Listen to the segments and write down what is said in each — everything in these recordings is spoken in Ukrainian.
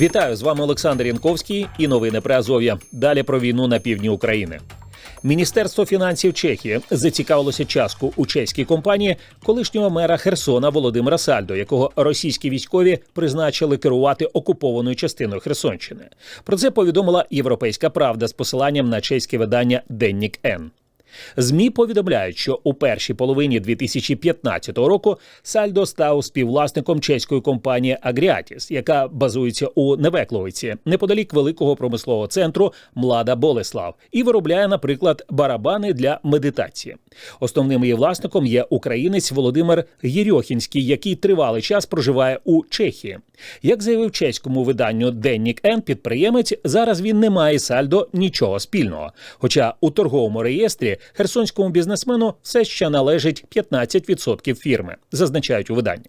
Вітаю з вами Олександр Янковський і новини при Азов'я. Далі про війну на півдні України. Міністерство фінансів Чехії зацікавилося частку у чеській компанії колишнього мера Херсона Володимира Сальдо, якого російські військові призначили керувати окупованою частиною Херсонщини. Про це повідомила Європейська Правда з посиланням на чеське видання Деннік Н. ЗМІ повідомляють, що у першій половині 2015 року Сальдо став співвласником чеської компанії Агріатіс, яка базується у Невекловиці, неподалік великого промислового центру Млада Болеслав, і виробляє, наприклад, барабани для медитації. Основним її власником є українець Володимир Єрьохінський, який тривалий час проживає у Чехії. Як заявив чеському виданню Деннік Н, підприємець зараз він не має сальдо нічого спільного. Хоча у торговому реєстрі херсонському бізнесмену все ще належить 15% фірми, зазначають у виданні.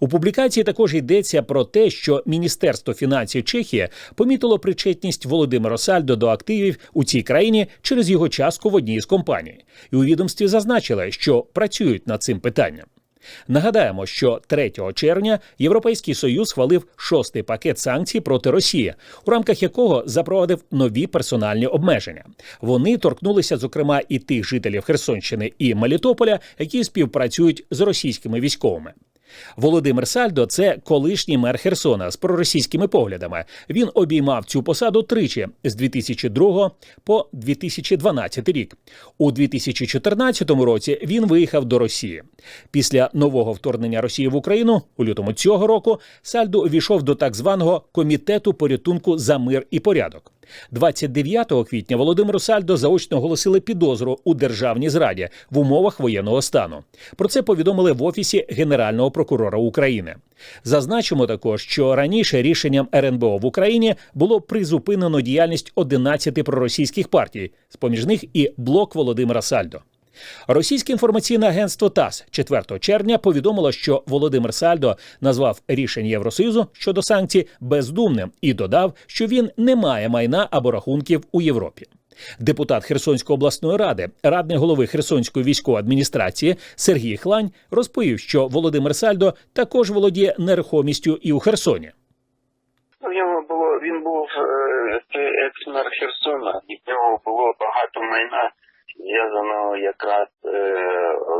У публікації також йдеться про те, що Міністерство фінансів Чехії помітило причетність Володимира Сальдо до активів у цій країні через його частку в одній з компаній, і у відомстві зазначили, що працюють над цим питанням. Нагадаємо, що 3 червня Європейський союз схвалив шостий пакет санкцій проти Росії, у рамках якого запровадив нові персональні обмеження. Вони торкнулися, зокрема, і тих жителів Херсонщини і Мелітополя, які співпрацюють з російськими військовими. Володимир Сальдо це колишній мер Херсона з проросійськими поглядами. Він обіймав цю посаду тричі з 2002 по 2012 рік. У 2014 році він виїхав до Росії. Після нового вторгнення Росії в Україну у лютому цього року Сальдо увійшов до так званого комітету порятунку за мир і порядок. 29 квітня Володимиру Сальдо заочно оголосили підозру у державній зраді в умовах воєнного стану. Про це повідомили в офісі Генерального прокурора України. Зазначимо також, що раніше рішенням РНБО в Україні було призупинено діяльність 11 проросійських партій, з поміж них і блок Володимира Сальдо. Російське інформаційне агентство ТАСС 4 червня повідомило, що Володимир Сальдо назвав рішення Євросоюзу щодо санкцій бездумним і додав, що він не має майна або рахунків у Європі. Депутат Херсонської обласної ради, радник голови Херсонської військової адміністрації Сергій Хлань розповів, що Володимир Сальдо також володіє нерухомістю і у Херсоні. У нього було він був це екс-мер Херсона, і в нього було багато майна, зв'язаного якраз е,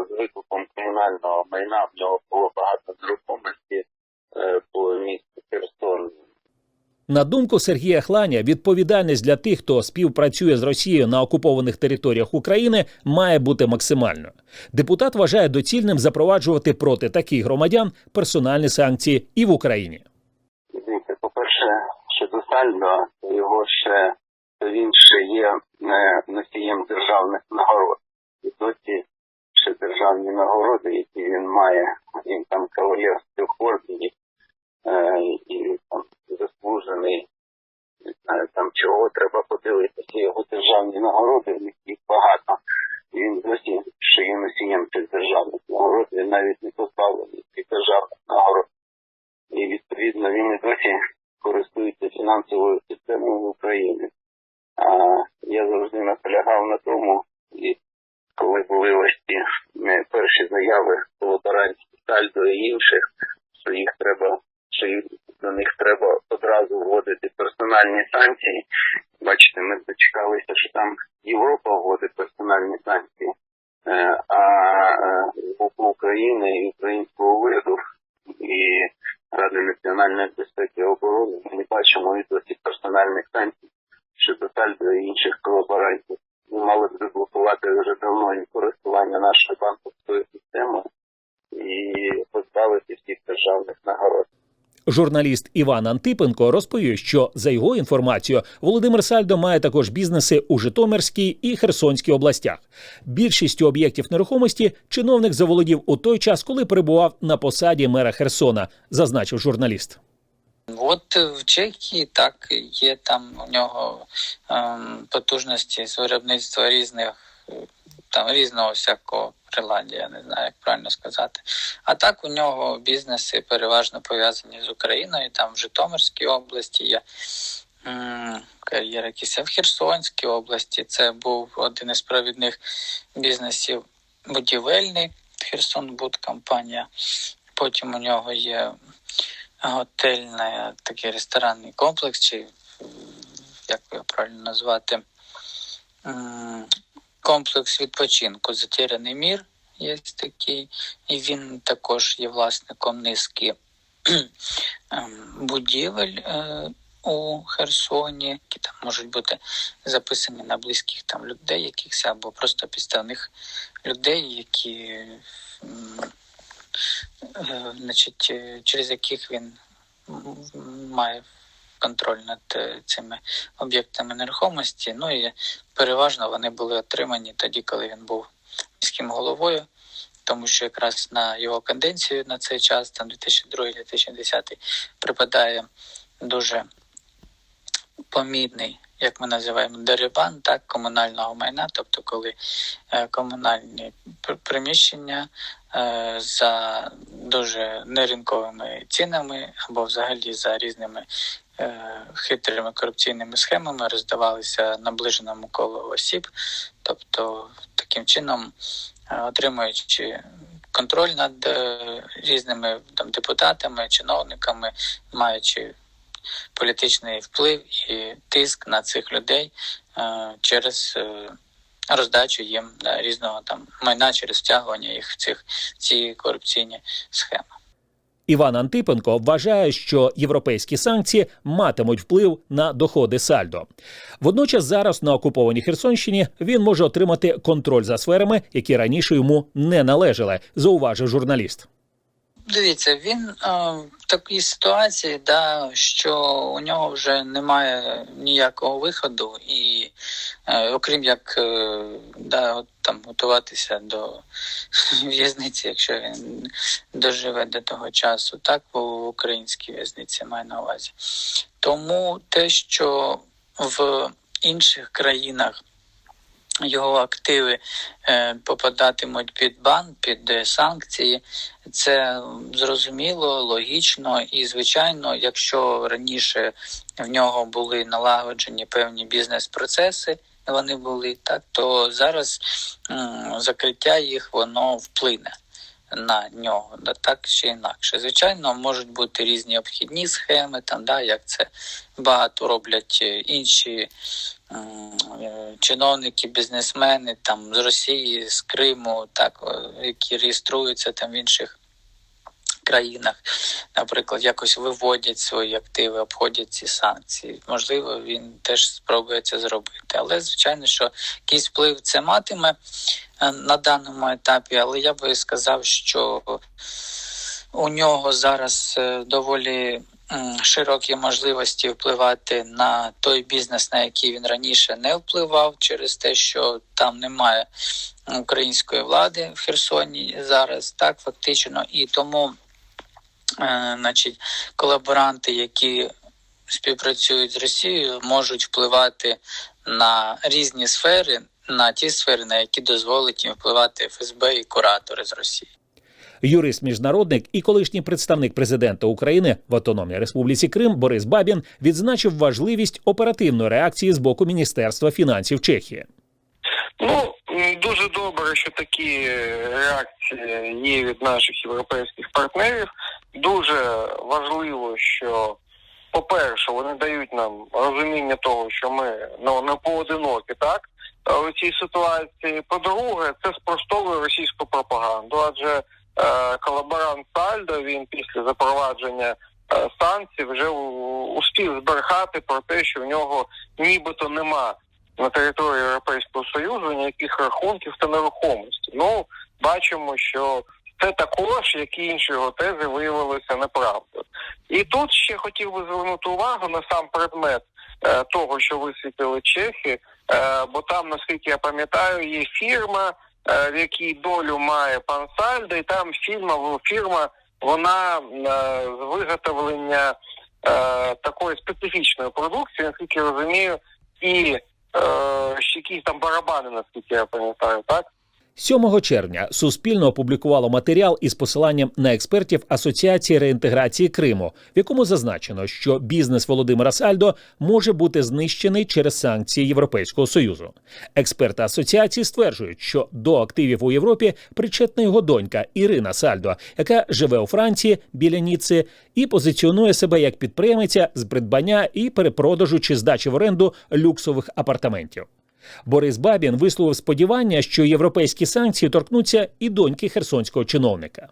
з викупом комунального майна. В нього було багато нерухомості е, по місту Херсон. На думку Сергія Хланя, відповідальність для тих, хто співпрацює з Росією на окупованих територіях України, має бути максимальною. Депутат вважає доцільним запроваджувати проти таких громадян персональні санкції і в Україні. Дивіться, по-перше, щодо Сальдо, його ще він ще є е, носієм державних нагород. І досі ще державні нагороди, які він має, він там кавалерський ордені і там заслужений, не знаю, там чого треба подивитися. Його державні нагороди, в них їх багато. Він досі ще є носієм цих державних нагород, він навіть не позбавлений цих державних нагород. І відповідно він і досі користується фінансовою системою в Україні. А я завжди наполягав на тому, і коли були ось ці е, перші заяви колаборантів Сальдо і інших, що їх треба, що їх на них треба одразу вводити персональні санкції. Бачите, ми дочекалися, що там Європа вводить персональні санкції, Е, а е, України і українського уряду і Ради національної безпеки і оборони ми не бачимо відосів персональних санкцій щодо Сальдо і інших колаборантів. Ми мали б заблокувати вже давно користування нашою банківською системою і позбавити всіх державних нагород. Журналіст Іван Антипенко розповів, що за його інформацією Володимир Сальдо має також бізнеси у Житомирській і Херсонській областях. Більшістю об'єктів нерухомості чиновник заволодів у той час, коли перебував на посаді мера Херсона, зазначив журналіст. От в Чехії так є там у нього ем, потужності з виробництва різних там різного всякого приладдя, я не знаю, як правильно сказати. А так у нього бізнеси переважно пов'язані з Україною. Там в Житомирській області є м, кар'єра якісь в Херсонській області. Це був один із провідних бізнесів будівельний Херсонбуд компанія. Потім у нього є готельний такий ресторанний комплекс, чи як його правильно назвати, комплекс відпочинку Затеряний мір є такий, і він також є власником низки ем, будівель е, у Херсоні, які там можуть бути записані на близьких там людей, якихось або просто підставних людей, які значить, е, через яких він має контроль над е, цими об'єктами нерухомості. Ну і переважно вони були отримані тоді, коли він був міським головою, тому що якраз на його каденцію на цей час, там 2002-2010, припадає дуже помітний, як ми називаємо, дерибан так, комунального майна, тобто коли е, комунальні приміщення е, за дуже неринковими цінами або взагалі за різними е, хитрими корупційними схемами роздавалися наближеному колу осіб, тобто таким чином отримуючи контроль над різними там депутатами, чиновниками, маючи політичний вплив і тиск на цих людей е, через е, роздачу їм різного там майна через втягування їх в цих ці корупційні схеми. Іван Антипенко вважає, що європейські санкції матимуть вплив на доходи сальдо. Водночас, зараз на окупованій Херсонщині він може отримати контроль за сферами, які раніше йому не належали, зауважив журналіст. Дивіться, він е, в такій ситуації, да, що у нього вже немає ніякого виходу, і е, окрім як е, да, от, там готуватися до в'язниці, якщо він доживе до того часу, так в українській в'язниці маю на увазі. Тому те, що в інших країнах його активи е, попадатимуть під бан, під е, санкції. Це зрозуміло, логічно і звичайно, якщо раніше в нього були налагоджені певні бізнес-процеси, вони були так, то зараз закриття їх воно вплине. На нього, да, так чи інакше. Звичайно, можуть бути різні обхідні схеми, там, да, як це багато роблять е, інші чиновники, бізнесмени там з Росії, з Криму, так е, які реєструються там в інших країнах, наприклад, якось виводять свої активи, обходять ці санкції. Можливо, він теж спробує це зробити. Але звичайно, що якийсь вплив це матиме е, на даному етапі, але я би сказав, що у нього зараз е, доволі широкі можливості впливати на той бізнес, на який він раніше не впливав, через те, що там немає української влади в Херсоні зараз, так фактично, і тому, е, значить, колаборанти, які співпрацюють з Росією, можуть впливати на різні сфери, на ті сфери, на які дозволить їм впливати ФСБ і куратори з Росії. Юрист міжнародник і колишній представник президента України в Автономній Республіці Крим Борис Бабін відзначив важливість оперативної реакції з боку Міністерства фінансів Чехії. Ну дуже добре, що такі реакції є від наших європейських партнерів. Дуже важливо, що, по-перше, вони дають нам розуміння того, що ми ну не поодинокі, так у цій ситуації. По-друге, це спростовує російську пропаганду, адже колаборант Сальдо він після запровадження е, санкцій вже успів збрехати про те, що в нього нібито нема на території Європейського Союзу ніяких рахунків та нерухомості. Ну, бачимо, що це також, як і інші його тези, виявилося неправдою. І тут ще хотів би звернути увагу на сам предмет е, того, що висвітили чехи, е, бо там, наскільки я пам'ятаю, є фірма, е, в якій долю має пан Сальдо, і там фірма, фірма вона е, з виготовлення е, такої специфічної продукції, наскільки я розумію, і е, якісь там барабани, наскільки я пам'ятаю, так? 7 червня Суспільно опублікувало матеріал із посиланням на експертів Асоціації реінтеграції Криму, в якому зазначено, що бізнес Володимира Сальдо може бути знищений через санкції Європейського союзу. Експерти асоціації стверджують, що до активів у Європі причетна його донька Ірина Сальдо, яка живе у Франції біля Ніци і позиціонує себе як підприємиця з придбання і перепродажу чи здачі в оренду люксових апартаментів. Борис Бабін висловив сподівання, що європейські санкції торкнуться і доньки херсонського чиновника.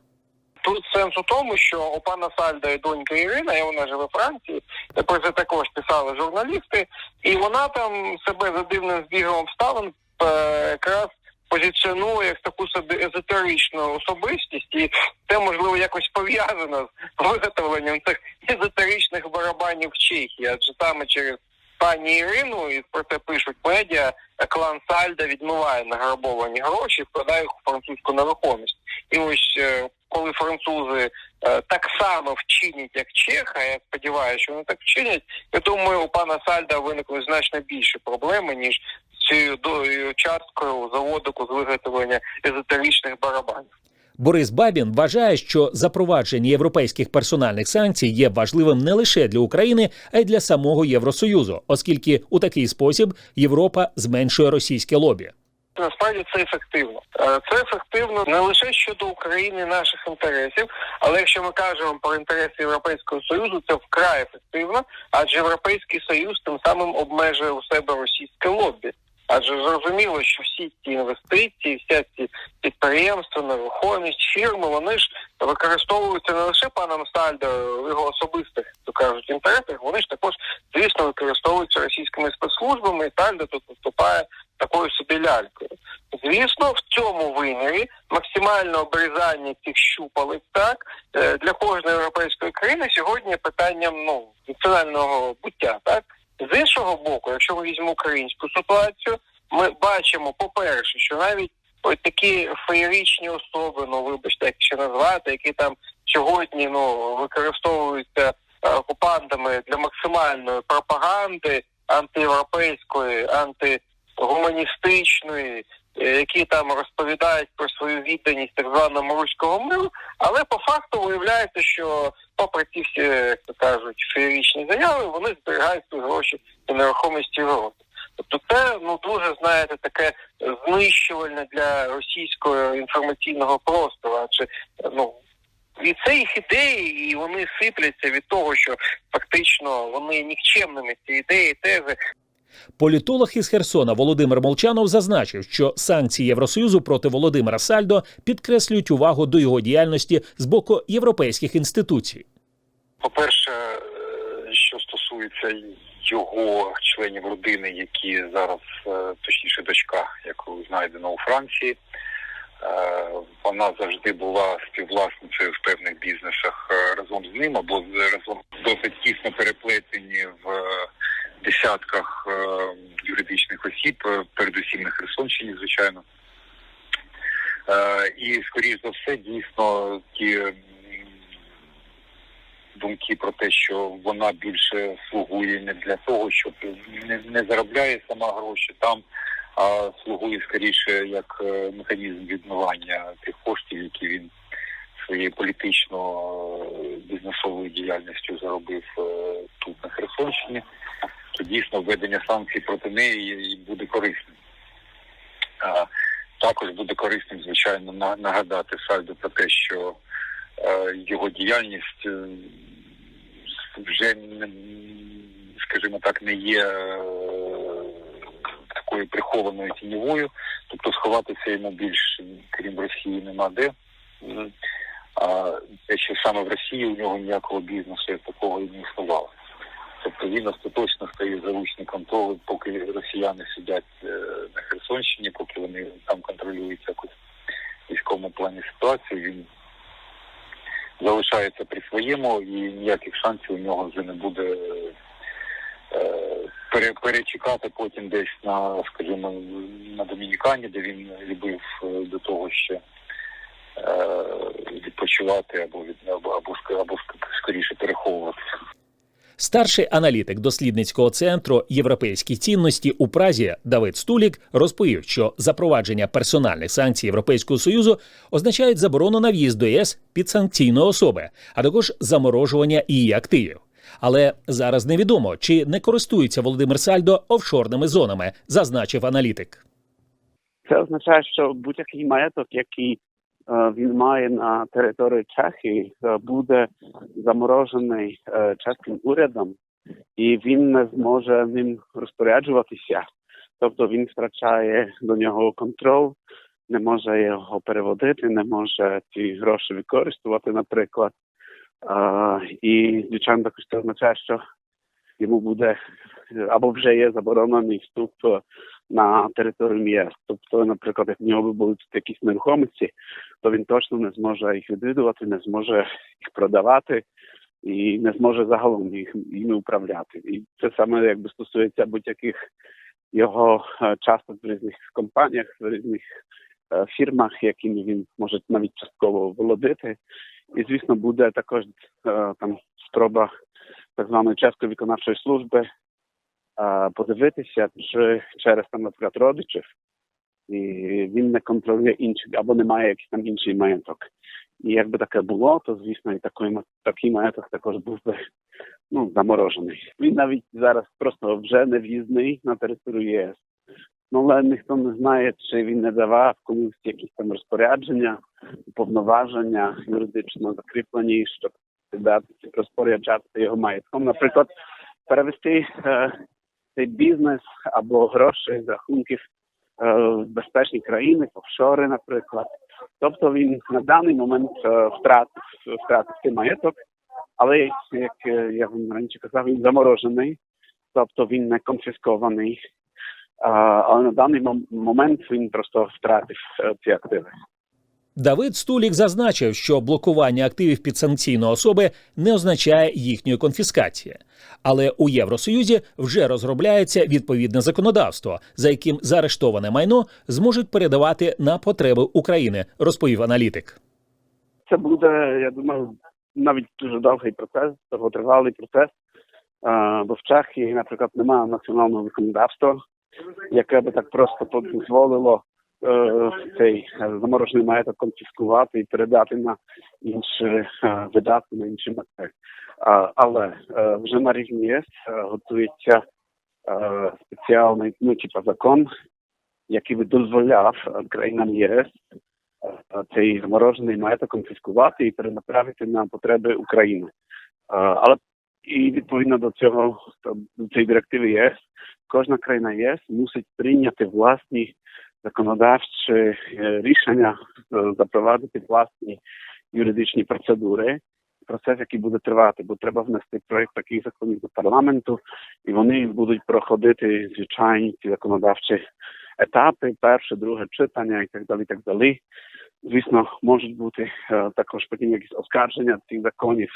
Тут сенс у тому, що у пана Сальда і донька Ірина, і вона живе в Франції, про це також писали журналісти, і вона там себе за дивним збігом обставин е, якраз позиціонує як таку собі езотеричну особистість, і це можливо якось пов'язано з виготовленням цих езотеричних барабанів в Чехії, адже саме через пані Ірину, і про це пишуть медіа, клан Сальда відмиває награбовані гроші, вкладає їх у французьку нерухомість. І ось е, коли французи е, так само вчинять, як Чеха, я сподіваюся, що вони так вчинять, я думаю, у пана Сальда виникли значно більше проблеми, ніж цією долею часткою заводику з виготовлення езотеричних барабанів. Борис Бабін вважає, що запровадження європейських персональних санкцій є важливим не лише для України, а й для самого Євросоюзу, оскільки у такий спосіб Європа зменшує російське лобі. Насправді це ефективно. Е, Це ефективно не лише щодо України наших інтересів, але якщо ми кажемо про інтереси Європейського союзу, це вкрай ефективно, адже Європейський Союз тим самим обмежує у себе російське лобі. Адже зрозуміло, що всі ці інвестиції, вся ці підприємства, нерухомість, фірми, вони ж використовуються не лише паном Сальдо в його особистих, то кажуть, інтересах, вони ж також, звісно, використовуються російськими спецслужбами, і Сальдо тут виступає такою собі лялькою. Звісно, в цьому вимірі максимальне обрізання цих щупалець так е, для кожної європейської країни сьогодні питанням ну національного буття. Так з іншого боку, якщо ми візьмемо українську ситуацію, ми бачимо, по-перше, що навіть ось такі феєричні особи, ну вибачте, як ще назвати, які там сьогодні ну використовуються е, окупантами для максимальної пропаганди антиєвропейської, антигуманістичної, які там розповідають про свою відданість так званому руського миру, але по факту виявляється, що попри ці всі, як то кажуть, феєричні заяви, вони зберігають свої гроші і нерухомість Європи. Тобто це ну дуже знаєте таке знищувальне для російського інформаційного простору, адже ну і це їх ідеї, і вони сипляться від того, що фактично вони нікчемними ці ідеї, тези Політолог із Херсона Володимир Молчанов зазначив, що санкції Євросоюзу проти Володимира Сальдо підкреслюють увагу до його діяльності з боку європейських інституцій. По-перше, е, що стосується його членів родини, які зараз, е, точніше, дочка, яку знайдено у Франції, е, вона завжди була співвласницею в певних бізнесах разом з ним або разом досить тісно переплетені в десятках юридичних осіб, е, передусім на Херсонщині, звичайно. Е, І, скоріш за все, дійсно ті думки про те, що вона більше слугує не для того, щоб не, заробляє сама гроші там, а слугує скоріше як е, механізм відмивання тих коштів, які він своєю політично-бізнесовою діяльністю заробив е, тут на Херсонщині, то дійсно введення санкцій проти неї буде корисним. Також буде корисним, звичайно, нагадати Сальдо про те, що е, його діяльність е, вже скажімо так, не є е, такою прихованою тіньовою, тобто сховатися йому більш крім Росії нема де. А те, що саме в Росії у нього ніякого бізнесу як такого і не існувало. Тобто він остаточно стає заручником того, поки росіяни сидять е, на Херсонщині, поки вони там контролюють якось в військовому плані ситуацію, він залишається при своєму і ніяких шансів у нього вже не буде е, пере, перечекати потім десь на, скажімо, на Домінікані, де він любив е, до того ще відпочивати або від або, або, або скоріше переховуватися. Старший аналітик дослідницького центру Європейські цінності у Празі Давид Стулік розповів, що запровадження персональних санкцій Європейського союзу означають заборону на в'їзд до ЄС під санкційної особи, а також заморожування її активів. Але зараз невідомо, чи не користується Володимир Сальдо офшорними зонами, зазначив аналітик. Це означає, що будь-який маєток, який е, він має на території Чехії, е, буде заморожений е, чеським урядом, і він не зможе ним розпоряджуватися. Тобто він втрачає до нього контроль, не може його переводити, не може ці гроші використовувати, наприклад. Е, І звичайно також це означає, що йому буде е, або вже є заборонений вступ на територію ЄС. Тобто, наприклад, як в нього будуть якісь нерухомості, то він точно не зможе їх відвідувати, не зможе їх продавати і не зможе загалом їх їми управляти. І це саме якби стосується будь-яких його е, часток в різних компаніях, в різних е, фірмах, якими він може навіть частково володити. І звісно, буде також е, там спроба так званої чеської виконавчої служби подивитися, чи через там, наприклад, родичів, і він не контролює інших або не має якийсь там інший маєток. І якби таке було, то звісно, і такий, такий маєток також був би ну, заморожений. Він навіть зараз просто вже не в'їзний на територію ЄС. Ну, але ніхто не знає, чи він не давав комусь якісь там розпорядження, повноваження юридично закріплені, щоб розпоряджатися його маєтком. Наприклад, перевести е, цей бізнес або гроші з рахунків е, в безпечні країни, офшори, наприклад. Тобто він на даний момент е, втратив, втратив цей маєток, але як е, я вам раніше казав, він заморожений, тобто він не конфіскований. Але на даний момент він просто втратив ці активи. Давид Стулік зазначив, що блокування активів підсанкційної особи не означає їхньої конфіскації. Але у Євросоюзі вже розробляється відповідне законодавство, за яким заарештоване майно зможуть передавати на потреби України, розповів аналітик. Це буде, я думаю, навіть дуже довгий процес, довготривалий процес. Бо в Чехії, наприклад, немає національного законодавства, яке би так просто дозволило цей е, заморожений маєток конфіскувати і передати на інші е, видатки, на інші мети. Але е, вже на рівні ЄС е, готується е, спеціальний ну, типа закон, який би дозволяв е, країнам ЄС е, цей заморожений маєток конфіскувати і перенаправити на потреби України. Е, Але і відповідно до цього до цієї директиви ЄС, кожна країна ЄС мусить прийняти власні законодавчі е, рішення, е, запровадити власні юридичні процедури. Процес, який буде тривати, бо треба внести проєкт таких законів до парламенту, і вони будуть проходити звичайні ці законодавчі етапи, перше, друге читання і так далі. так далі. Звісно, можуть бути е, також потім якісь оскарження цих законів,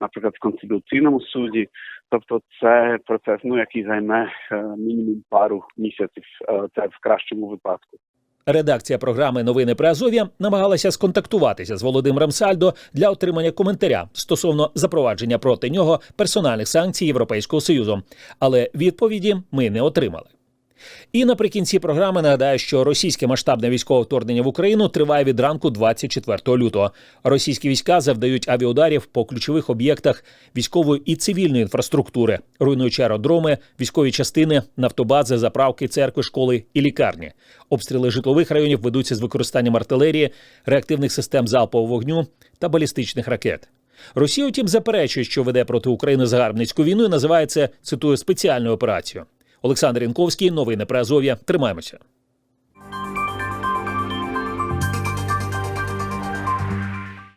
наприклад, в конституційному суді. Тобто, це процес, ну який займе е, мінімум пару місяців. Е, це в кращому випадку. Редакція програми Новини при Азов'я намагалася сконтактуватися з Володимиром Сальдо для отримання коментаря стосовно запровадження проти нього персональних санкцій Європейського союзу, але відповіді ми не отримали. І наприкінці програми нагадаю, що російське масштабне військове вторгнення в Україну триває від ранку 24 лютого. Російські війська завдають авіаударів по ключових об'єктах військової і цивільної інфраструктури, руйнуючи аеродроми, військові частини, нафтобази, заправки, церкви, школи і лікарні. Обстріли житлових районів ведуться з використанням артилерії, реактивних систем залпового вогню та балістичних ракет. Росія, втім, заперечує, що веде проти України загарбницьку війну і називає це цитую спеціальною операцією. Олександр Янковський, новини про Азов'я. Тримаємося.